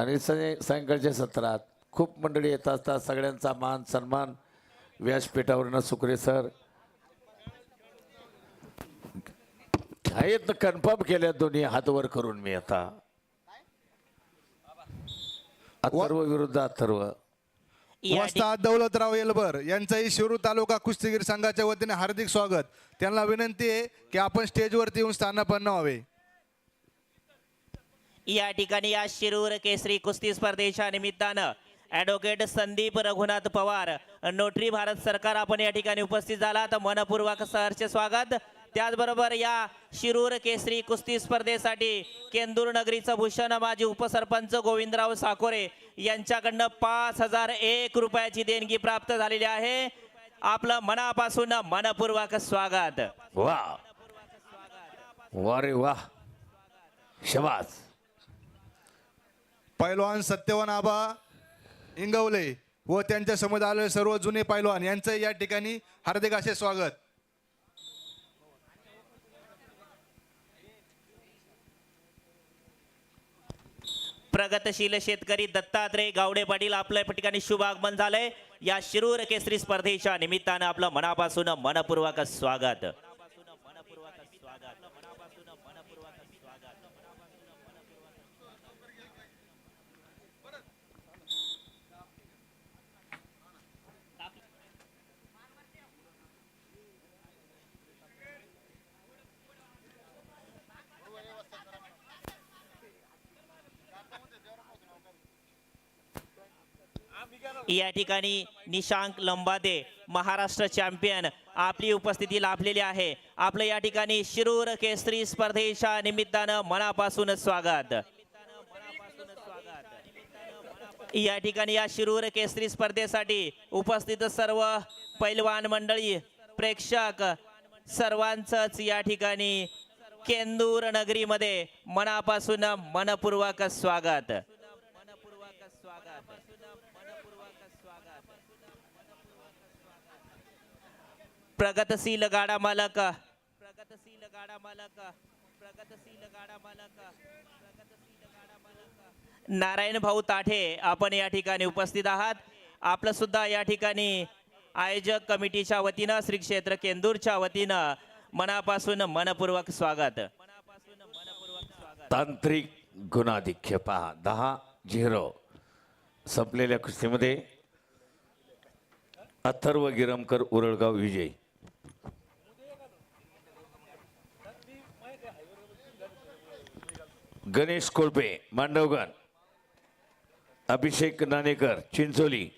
आणि सं सायंकाळच्या सत्रात खूप मंडळी येत असतात. सगळ्यांचा मान सन्मान व्यासपीठावरनं सुकरे सर. आहेत कन्फर्म केल्या दोन्ही हात वर करून मी आता. अथर्व विरुद्ध अथर्व. वस्ताद दौलतराव येलबर यांचंही शिरूर तालुका कुस्तीगीर संघाच्या वतीने हार्दिक स्वागत. त्यांना विनंती आहे की आपण स्टेजवरती येऊन स्थानापन्न व्हावे. या ठिकाणी या शिरूर केसरी कुस्ती स्पर्धेच्या निमित्तानं ॲडव्होकेट संदीप रघुनाथ पवार नोटरी भारत सरकार आपण या ठिकाणी उपस्थित झाला तर मनपूर्वक सहर्ष स्वागत. त्याचबरोबर या शिरूर केसरी कुस्ती स्पर्धेसाठी केंदूर नगरीचं भूषण माजी उपसरपंच गोविंदराव साकोरे यांच्याकडनं पाच हजार एक रुपयाची देणगी प्राप्त झालेली आहे. आपलं मनापासून मनपूर्वक स्वागत. वा. वा रे वा. शबास. पैलवान सत्यवान आबा इंगवले व त्यांच्यासमोर आलेले सर्व जुने पैलवान यांचं या ठिकाणी हार्दिक असे स्वागत. प्रगतशील शेतकरी दत्तात्रय गावडे पाटील आपल्या ठिकाणी शुभ आगमन झालंय. या शिरूर केसरी स्पर्धेच्या निमित्तानं आपलं मनापासून मनपूर्वक स्वागत. या ठिकाणी निशांक लंबादे महाराष्ट्र चॅम्पियन आपली उपस्थिती लाभलेली आहे. आपलं या ठिकाणी शिरूर केसरी स्पर्धेच्या निमित्तानं मनापासून स्वागत. या ठिकाणी या शिरूर केसरी स्पर्धेसाठी उपस्थित सर्व पैलवान मंडळी प्रेक्षक सर्वांचंच या ठिकाणी केंदूर नगरीमध्ये मनापासून मनपूर्वक स्वागत. प्रगतशील गाडा मालक. प्रगतशील गाडा मालक. प्रगतशील गाडा मालक. प्रगतशील गाडा मालक. नारायण भाऊ ताठे आपण या ठिकाणी उपस्थित आहात. आपलं सुद्धा या ठिकाणी आयोजक कमिटीच्या वतीनं श्री क्षेत्र केंदूरच्या वतीनं मनापासून मनपूर्वक स्वागत. तांत्रिक गुणाधिक्य पहा. दहा झिरो. संपलेल्या कुस्तीमध्ये अथर्व गिरमकर उरळगाव विजय. गणेश कोळपे मांडवगण अभिषेक नाणेकर चिंचोली